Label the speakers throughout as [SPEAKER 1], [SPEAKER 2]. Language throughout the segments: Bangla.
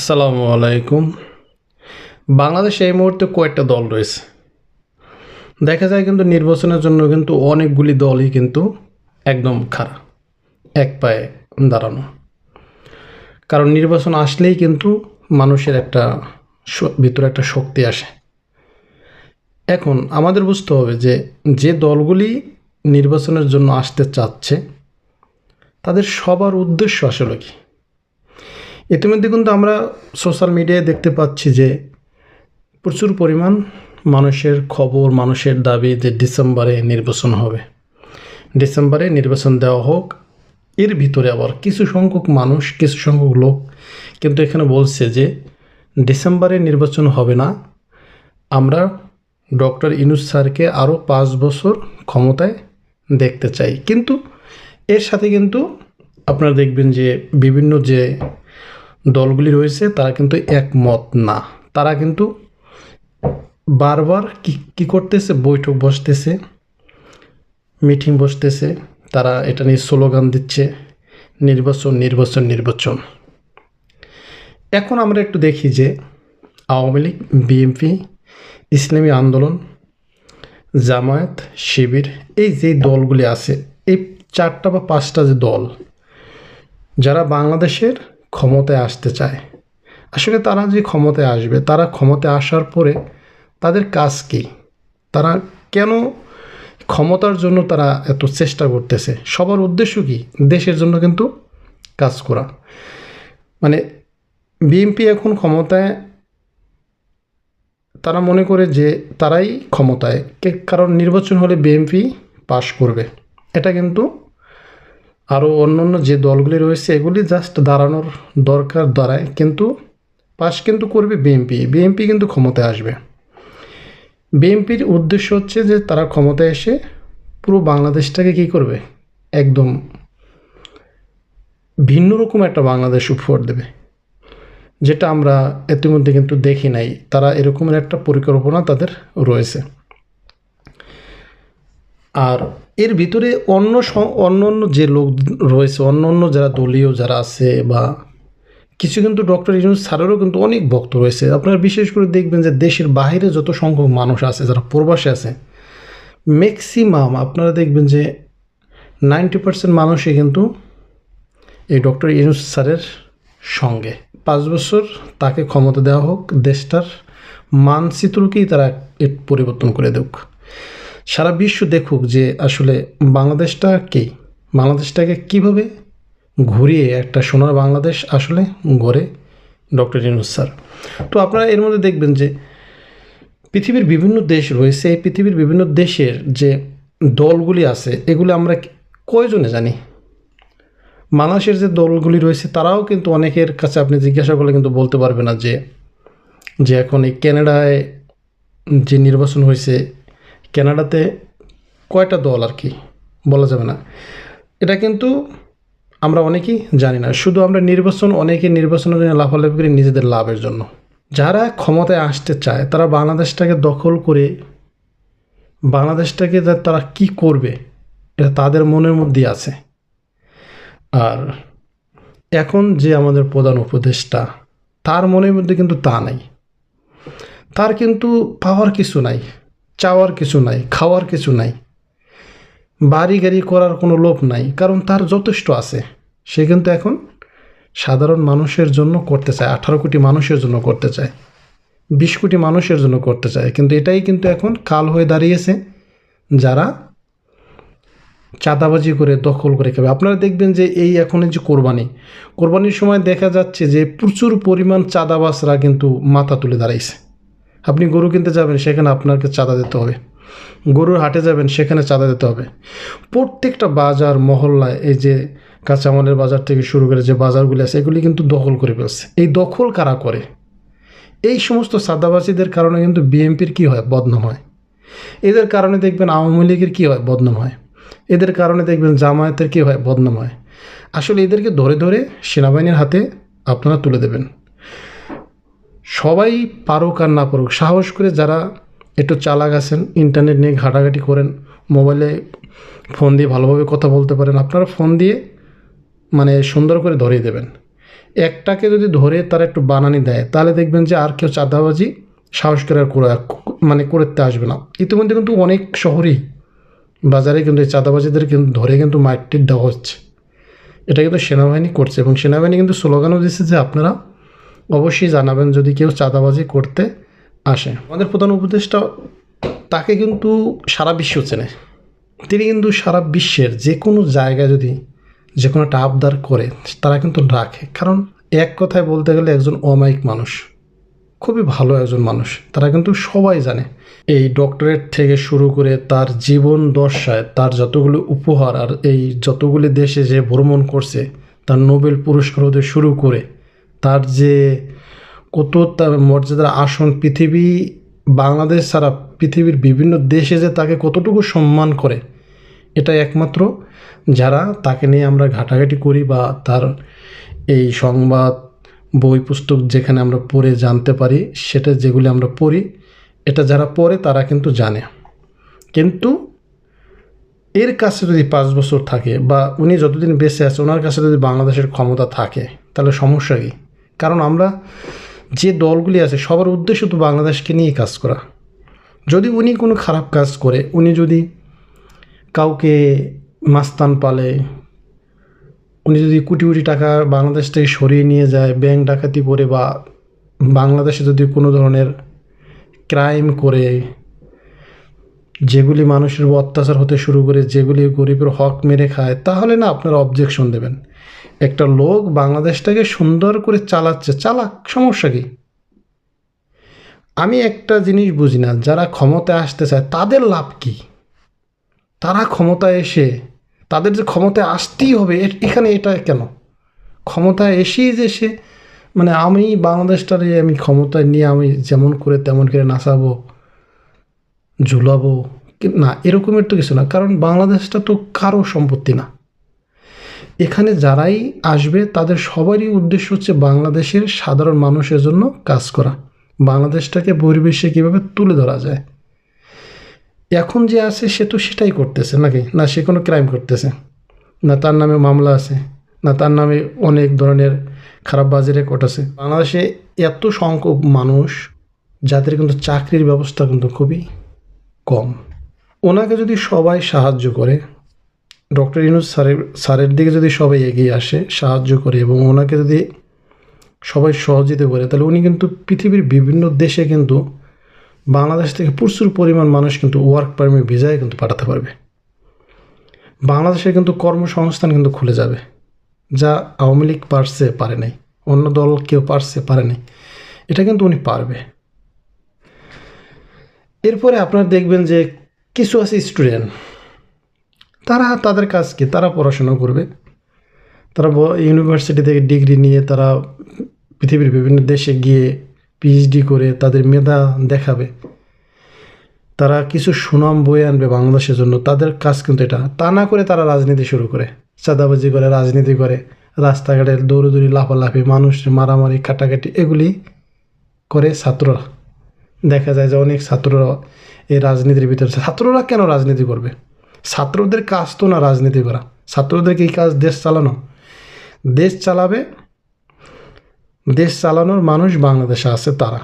[SPEAKER 1] আসসালামু আলাইকুম। বাংলাদেশে এই মুহূর্তে কয়েকটা দল রয়েছে। দেখা যায় কিন্তু নির্বাচনের জন্য কিন্তু অনেকগুলি দলই কিন্তু একদম খারাপ এক পায়ে দাঁড়ানো। কারণ নির্বাচন আসলেই কিন্তু মানুষের একটা ভিতরে একটা শক্তি আসে। এখন আমাদের বুঝতে হবে যে যে দলগুলি নির্বাচনের জন্য আসতে চাচ্ছে, তাদের সবার উদ্দেশ্য আসলে কি? ইতিমধ্যে কিন্তু আমরা সোশ্যাল মিডিয়ায় দেখতে পাচ্ছি যে প্রচুর পরিমাণ মানুষের খবর, মানুষের দাবি যে ডিসেম্বরে নির্বাচন হবে। ডিসেম্বরে নির্বাচন দেওয়া হোক, এর ভিতরে আবার কিছু সংখ্যক মানুষ, কিছু সংখ্যক লোক কিন্তু এখানে বলছে যে ডিসেম্বরে নির্বাচন হবে না। আমরা ডক্টর ইনুস স্যারকে আরও পাঁচ বছর ক্ষমতায় দেখতে চাই। কিন্তু এর সাথে কিন্তু আপনারা দেখবেন যে বিভিন্ন যে দলগুলি রয়েছে, তারা কিন্তু একমত না। তারা কিন্তু বারবার কি, কী করতেছে? বৈঠক বসতেছে, মিটিং বসতেছে, তারা এটা নিয়ে স্লোগান দিচ্ছে, নির্বাচন নির্বাচন নির্বাচন। এখন আমরা একটু দেখি যে আওয়ামী লীগ, বিএনপি, ইসলামী আন্দোলন, জামায়াত, শিবির, এই যে দলগুলি আছে, এই চারটা বা পাঁচটা যে দল, যারা বাংলাদেশের ক্ষমতায় আসতে চায়। আসলে তারা যে ক্ষমতায় আসবে, তারা ক্ষমতায় আসার পরে তাদের কাজ কী? তারা কেন ক্ষমতার জন্য তারা এত চেষ্টা করতেছে? সবার উদ্দেশ্য কি? দেশের জন্য কিন্তু কাজ করা। মানে বিএনপি এখন ক্ষমতায়, তারা মনে করে যে তারাই ক্ষমতায়। কারণ নির্বাচন হলে বিএনপি পাশ করবে। এটা কিন্তু আরও অন্য অন্য যে দলগুলি রয়েছে, এগুলি জাস্ট দাঁড়ানোর দরকার দাঁড়ায় কিন্তু পাশ কিন্তু করবে বিএনপি। বিএনপি কিন্তু ক্ষমতায় আসবে। বিএনপির উদ্দেশ্য হচ্ছে যে তারা ক্ষমতায় এসে পুরো বাংলাদেশটাকে কী করবে? একদম ভিন্ন রকম একটা বাংলাদেশ উপহার দেবে। যেটা আমরা ইতিমধ্যে কিন্তু দেখি নাই। তারা এরকমের একটা পরিকল্পনা তাদের রয়েছে। আর এর ভিতরে অন্য অন্য অন্য যে লোক রয়েছে, অন্য অন্য যারা দলীয় যারা আছে বা কিছু কিন্তু ডক্টর ইউনুস স্যারেরও কিন্তু অনেক ভক্ত রয়েছে। আপনারা বিশেষ করে দেখবেন যে দেশের বাইরে যত সংখ্যক মানুষ আছে, যারা প্রবাসে আছে ম্যাক্সিমাম আপনারা দেখবেন যে নাইনটি পার্সেন্ট মানুষই কিন্তু এই ডক্টর ইউনুস স্যারের সঙ্গে। পাঁচ বছর তাকে ক্ষমতা দেওয়া হোক, দেশটার মানচিত্রকেই তারা পরিবর্তন করে দেখ সারা বিশ্ব দেখুক যে আসলে বাংলাদেশটা কি? বাংলাদেশটাকে কীভাবে ঘুরিয়ে একটা সোনার বাংলাদেশ আসলে গড়ে? ডক্টর ইউনুস স্যার, তো আপনারা এর মধ্যে দেখবেন যে পৃথিবীর বিভিন্ন দেশ রয়েছে, এই পৃথিবীর বিভিন্ন দেশের যে দলগুলি আছে, এগুলো আমরা কয়জনে জানি? বাংলাদেশের যে দলগুলি রয়েছে, তারাও কিন্তু অনেকের কাছে আপনি জিজ্ঞাসা করলে কিন্তু বলতে পারবে না যে যে এখন এই ক্যানাডায় যে নির্বাচন হয়েছে ক্যানাডাতে কয়টা দল আর কি, বলা যাবে না। এটা কিন্তু আমরা অনেকেই জানি না। শুধু আমরা নির্বাচন, অনেকে নির্বাচনের জন্য লাফালাফি করি নিজেদের লাভের জন্য। যারা ক্ষমতায় আসতে চায়, তারা বাংলাদেশটাকে দখল করে বাংলাদেশটাকে তারা কি করবে, এটা তাদের মনের মধ্যেই আছে। আর এখন যে আমাদের প্রধান উপদেষ্টা, তার মনের মধ্যে কিন্তু তা নাই। তার কিন্তু পাওয়ার কিছু নাই। চাওয়ার কিছু নাই, খাওয়ার কিছু নাই। বাড়ি গাড়ি করার কোনো লোভ নাই, কারণ তার যথেষ্ট আছে। সে কিন্তু এখন সাধারণ মানুষের জন্য করতে চায়, আঠারো কোটি মানুষের জন্য করতে চায়, বিশ কোটি মানুষের জন্য করতে চায়। কিন্তু এটাই কিন্তু এখন কাল হয়ে দাঁড়িয়েছে, যারা চাঁদাবাজি করে দখল করে খাবে। আপনারা দেখবেন যে এই এখন যে কোরবানি, কোরবানির সময় দেখা যাচ্ছে যে প্রচুর পরিমাণ চাঁদাবাসরা কিন্তু মাথা তুলে দাঁড়াইছে। আপনি গরু কিনতে যাবেন, সেখানে আপনাকে চাঁদা দিতে হবে। গরুর হাটে যাবেন, সেখানে চাঁদা দিতে হবে। প্রত্যেকটা বাজার, মহল্লায় এই যে কাঁচামালের বাজার থেকে শুরু করে যে বাজারগুলি আছে, এগুলি কিন্তু দখল করে ফেলছে। এই দখল কারা করে? এই সমস্ত চাঁদাবাসীদের কারণে কিন্তু বিএনপির কী হয়? বদনাম হয়। এদের কারণে দেখবেন আওয়ামী লীগের কী হয়? বদনাম হয়। এদের কারণে দেখবেন জামায়াতের কী হয়? বদনাম হয়। আসলে এদেরকে ধরে ধরে সেনাবাহিনীর হাতে আপনারা তুলে দেবেন। সবাই পারুক আর না পারুক, সাহস করে যারা একটু চালাক আছেন ইন্টারনেট নিয়ে ঘাটাঘাটি করেন মোবাইলে ফোন দিয়ে ভালোভাবে কথা বলতে পারেন, আপনারা ফোন দিয়ে মানে সুন্দর করে ধরিয়ে দেবেন। একটাকে যদি ধরে তারা একটু বানানি দেয়, তাহলে দেখবেন যে আর কেউ চাঁদাবাজি, সাহস করে আর মানে করতে আসবে না। ইতিমধ্যে কিন্তু অনেক শহরেই, বাজারে কিন্তু এই চাঁদাবাজিদের কিন্তু ধরে কিন্তু মাইকটির দেওয়া হচ্ছে। এটা কিন্তু সেনাবাহিনী করছে এবং সেনাবাহিনী কিন্তু স্লোগানও দিচ্ছে যে আপনারা অবশ্যই জানাবেন যদি কেউ চাঁদাবাজি করতে আসে। আমাদের প্রধান উপদেষ্টা তাকে কিন্তু সারা বিশ্ব চেনে। তিনি কিন্তু সারা বিশ্বের যে কোনো জায়গায় যদি যে কোনো একটা আবদার করে, তারা কিন্তু রাখে। কারণ এক কথায় বলতে গেলে একজন অমায়িক মানুষ, খুবই ভালো একজন মানুষ, তারা কিন্তু সবাই জানে। এই ডক্টরেট থেকে শুরু করে তার জীবন দশায় তার যতগুলো উপহার আর এই যতগুলি দেশে যে ভ্রমণ করছে, তার নোবেল পুরস্কার হতে শুরু করে তার যে কত তার মর্যাদার আসন পৃথিবী, বাংলাদেশ ছাড়া পৃথিবীর বিভিন্ন দেশে যে তাকে কতটুকু সম্মান করে এটা একমাত্র যারা তাকে নিয়ে আমরা ঘাটাঘাটি করি বা তার এই সংবাদ, বই, পুস্তক যেখানে আমরা পড়ে জানতে পারি, সেটা যেগুলি আমরা পড়ি, এটা যারা পড়ে তারা কিন্তু জানে। কিন্তু এর কাছে যদি পাঁচ বছর থাকে বা উনি যতদিন বেঁচে আছে, ওনার কাছে যদি বাংলাদেশের ক্ষমতা থাকে, তাহলে সমস্যা কী? কারণ আমরা যে দলগুলি আছে, সবার উদ্দেশ্য তো বাংলাদেশকে নিয়ে কাজ করা। যদি উনি কোনো খারাপ কাজ করে, উনি যদি কাউকে মাস্তান পালে, উনি যদি কোটি কোটি টাকা বাংলাদেশ থেকে সরিয়ে নিয়ে যায়, ব্যাংক ডাকাতি করে বা বাংলাদেশে যদি কোনো ধরনের ক্রাইম করে, যেগুলি মানুষের অত্যাচার হতে শুরু করে, যেগুলি গরিবের হক মেরে খায়, তাহলে না আপনারা অবজেকশন দেবেন। একটা লোক বাংলাদেশটাকে সুন্দর করে চালাচ্ছে। চালাক, সমস্যা কি? আমি একটা জিনিস বুঝি না, যারা ক্ষমতায় আসতে চায়, তাদের লাভ কি? তারা ক্ষমতায় এসে, তাদের যে ক্ষমতায় আসতেই হবে এখানে এটা কেন? ক্ষমতায় এসেই যে সে মানে আমি বাংলাদেশটারে আমি ক্ষমতায় নিয়ে আমি যেমন করে তেমন করে নাচাবো, ঝুলাবো না, এরকমের তো কিছু না, কারণ বাংলাদেশটা তো কারও সম্পত্তি না। এখানে যারাই আসবে, তাদের সবারই উদ্দেশ্য হচ্ছে বাংলাদেশের সাধারণ মানুষের জন্য কাজ করা। বাংলাদেশটাকে পরিবেশে কীভাবে তুলে ধরা যায়? এখন যে আছে, সে তো সেটাই করতেছে নাকি? না, সে কোনো ক্রাইম করতেছে। না, তার নামে মামলা আছে। না, তার নামে অনেক ধরনের খারাপ বাজে রেকর্ড আছে। বাংলাদেশে এত সংখ্যক মানুষ, যাদের কিন্তু চাকরির ব্যবস্থা কিন্তু খুবই কম। ওনাকে যদি সবাই সাহায্য করে ডক্টর ইনুস স্যারের স্যারের দিকে যদি সবাই এগিয়ে আসে, সাহায্য করে এবং ওনাকে যদি সবাই সহযোগিতা করে, তাহলে উনি কিন্তু পৃথিবীর বিভিন্ন দেশে কিন্তু বাংলাদেশ থেকে প্রচুর পরিমাণ মানুষ কিন্তু ওয়ার্ক পারমিট ভিসায় কিন্তু পাঠাতে পারবে। বাংলাদেশে কিন্তু কর্মসংস্থান কিন্তু খুলে যাবে, যা আওয়ামী লীগ পারছে, পারে নাই। অন্য দল কেউ পারছে, পারে নাই। এটা কিন্তু উনি পারবে। এরপরে আপনারা দেখবেন যে কিছু আছে স্টুডেন্ট তারা তাদের কাজ কি? তারা পড়াশোনা করবে। তারা ইউনিভার্সিটি থেকে ডিগ্রি নিয়ে তারা পৃথিবীর বিভিন্ন দেশে গিয়ে পিএইচডি করে তাদের মেধা দেখাবে। তারা কিছু সুনাম বয়ে আনবে বাংলাদেশের জন্য। তাদের কাজ কিন্তু এটা। তা না করে তারা রাজনীতি শুরু করে। চাঁদাবাজি করে, রাজনীতি করে, রাস্তাঘাটে দৌড়দৌড়ি, লাফালাফি মানুষ মারামারি কাটাকাটি এগুলি করে ছাত্ররা। দেখা যায় যে অনেক ছাত্ররা এই রাজনীতির ভিতরে ছাত্ররা কেন রাজনীতি করবে? ছাত্রদের কাজ তো না রাজনীতি করা। ছাত্রদেরকে এই কাজ দেশ চালানো? দেশ চালাবে, দেশ চালানোর মানুষ বাংলাদেশে আছে তারা।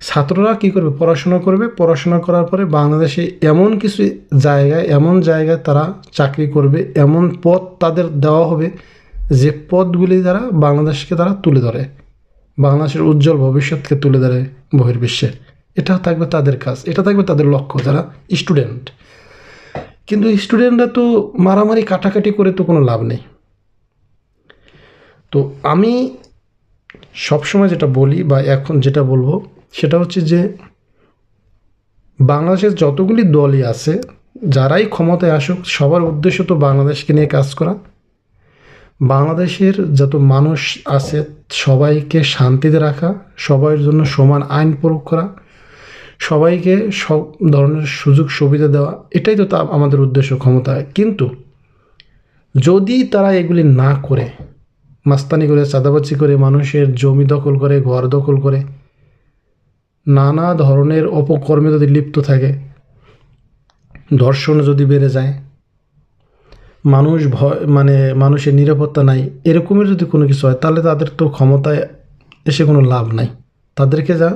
[SPEAKER 1] ছাত্ররা কী করবে? পড়াশোনা করবে। পড়াশোনা করার পরে বাংলাদেশে এমন কিছু জায়গায়, এমন জায়গায় তারা চাকরি করবে, এমন পদ তাদের দেওয়া হবে যে পদগুলি দ্বারা বাংলাদেশকে তারা তুলে ধরে। বাংলাদেশের উজ্জ্বল ভবিষ্যৎকে তুলে ধরে বহির্বিশ্বে। এটা থাকবে তাদের কাজ। এটা থাকবে তাদের লক্ষ্য, যারা স্টুডেন্ট। কিন্তু স্টুডেন্টরা তো মারামারি, কাটাকাটি করে তো কোনো লাভ নেই। তো আমি সবসময় যেটা বলি বা এখন যেটা বলব, সেটা হচ্ছে যে বাংলাদেশের যতগুলি দলই আছে, যারাই ক্ষমতায় আসুক, সবার উদ্দেশ্য তো বাংলাদেশকে নিয়ে কাজ করা। বাংলাদেশের যত মানুষ আছে, সবাইকে শান্তিতে রাখা, সবার জন্য সমান আইন প্রয়োগ করা। সবাইকে সব ধরনের সুযোগ সুবিধা দেওয়া, এটাই তো তা আমাদের উদ্দেশ্য, ক্ষমতা। কিন্তু যদি তারা এগুলি না করে, মাস্তানি করে, চাঁদাবাজি করে, মানুষের জমি দখল করে, ঘর দখল করে, নানা ধরনের অপকর্মে যদি লিপ্ত থাকে, ধর্ষণ যদি বেড়ে যায়, মানুষ ভয় মানে মানুষের নিরাপত্তা নাই, এরকমের যদি কোনো কিছু হয়, তাহলে তাদের তো ক্ষমতায় এসে কোনো লাভ নাই। তাদেরকে যা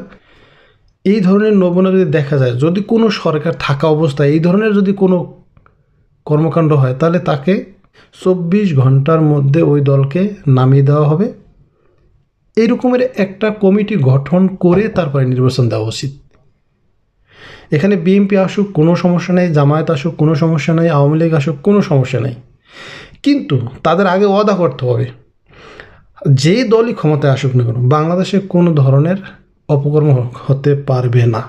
[SPEAKER 1] এই ধরনের নমুনা যদি দেখা যায়, যদি কোনো সরকার থাকা অবস্থায় এই ধরনের যদি কোনো কর্মকাণ্ড হয়, তাহলে তাকে চব্বিশ ঘণ্টার মধ্যে ওই দলকে নামিয়ে দেওয়া হবে। এই রকমের একটা কমিটি গঠন করে তারপরে নির্বাচন দেওয়া উচিত। এখানে বিএনপি আসুক, কোনো সমস্যা নেই, জামায়াত আসুক, কোনো সমস্যা নেই, আওয়ামী লীগ আসুক, কোনো সমস্যা নেই। কিন্তু তাদের আগে ওয়াদা করতে হবে। যে দলই ক্ষমতায় আসুক না কেন, বাংলাদেশে কোনো ধরনের অপকর্ম হতে পারবে না।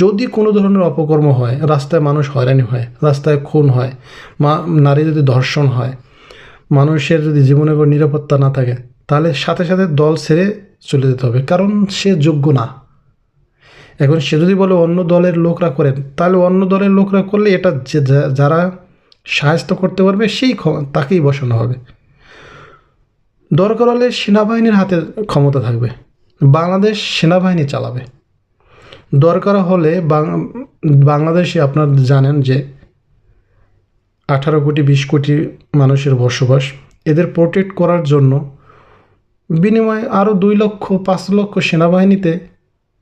[SPEAKER 1] যদি কোনো ধরনের অপকর্ম হয়, রাস্তায় মানুষ হয়রানি হয়, রাস্তায় খুন হয়, মা, নারী যদি ধর্ষণ হয়, মানুষের যদি জীবনের কোনো নিরাপত্তা না থাকে, তাহলে সাথে সাথে দল ছেড়ে চলে যেতে হবে, কারণ সে যোগ্য না। এখন সে যদি বলে অন্য দলের লোকরা করেন, তাহলে অন্য দলের লোকরা করলে এটা যে যারা সাহায্য করতে পারবে, সেই তাকেই বসানো হবে। দরকার হলে সেনাবাহিনীর হাতে ক্ষমতা থাকবে। বাংলাদেশ সেনাবাহিনী চালাবে। দরকার হলে বাংলাদেশে আপনারা জানেন যে আঠারো কোটি, বিশ কোটি মানুষের বসবাস। এদের প্রোটেক্ট করার জন্য বিনিময়ে আরও দুই লক্ষ, পাঁচ লক্ষ সেনাবাহিনীতে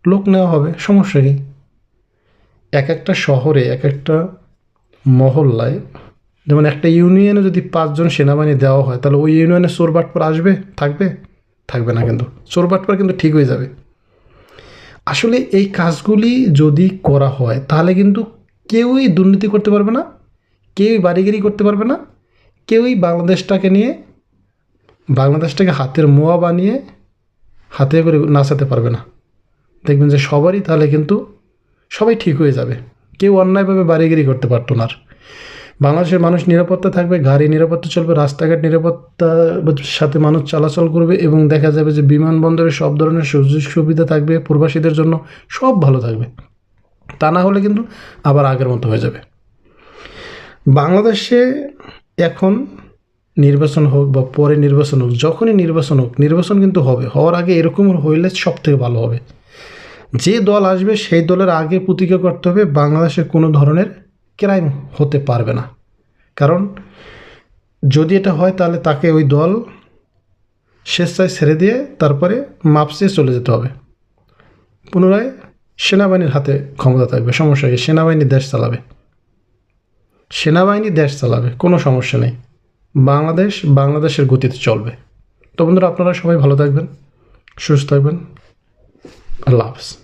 [SPEAKER 1] লোক নেওয়া হবে। সমস্যা কী? এক একটা শহরে, এক একটা মহল্লায়, যেমন একটা ইউনিয়নে যদি পাঁচজন সেনাবাহিনী দেওয়া হয়, তাহলে ওই ইউনিয়নে চোর বাটপার আসবে? থাকবে? থাকবে না কিন্তু। চোর বাটপার কিন্তু ঠিক হয়ে যাবে। আসলে এই কাজগুলি যদি করা হয়, তাহলে কিন্তু কেউই দুর্নীতি করতে পারবে না, কেউই বাড়িগিরি করতে পারবে না, কেউই বাংলাদেশটাকে নিয়ে, বাংলাদেশটাকে হাতের মোয়া বানিয়ে হাতে করে নাচাতে পারবে না। দেখবেন যে সবারই তাহলে কিন্তু সবাই ঠিক হয়ে যাবে। কেউ অন্যায়ভাবে বাড়িগিরি করতে পারতো না আর। বাংলাদেশের মানুষ নিরাপত্তা থাকবে, গাড়ি নিরাপত্তা চলবে, রাস্তাঘাট নিরাপত্তার সাথে মানুষ চলাচল করবে এবং দেখা যাবে যে বিমানবন্দরে সব ধরনের সুযোগ সুবিধা থাকবে, প্রবাসীদের জন্য সব ভালো থাকবে। তা না হলে কিন্তু আবার আগের মতো হয়ে যাবে। বাংলাদেশে এখন নির্বাচন হোক বা পরে নির্বাচন হোক, যখনই নির্বাচন হোক, নির্বাচন কিন্তু হবে। হওয়ার আগে এরকম হইলে সব থেকে ভালো হবে। যে দল আসবে, সেই দলের আগে প্রতিজ্ঞা করতে হবে বাংলাদেশে কোনো ধরনের ক্রাইম হতে পারবে না। কারণ যদি এটা হয় তাহলে তাকে ওই দল স্বেচ্ছায় ছেড়ে দিয়ে তারপরে মাপসে চলে যেতে হবে। পুনরায় সেনাবাহিনীর হাতে ক্ষমতা থাকবে। সমস্যা কি? সেনাবাহিনী দেশ চালাবে। সেনাবাহিনী দেশ চালাবে। কোনো সমস্যা নেই। বাংলাদেশ বাংলাদেশের গতিতে চলবে। তো বন্ধুরা, আপনারা সবাই ভালো থাকবেন, সুস্থ থাকবেন। আল্লাহ হাফিজ।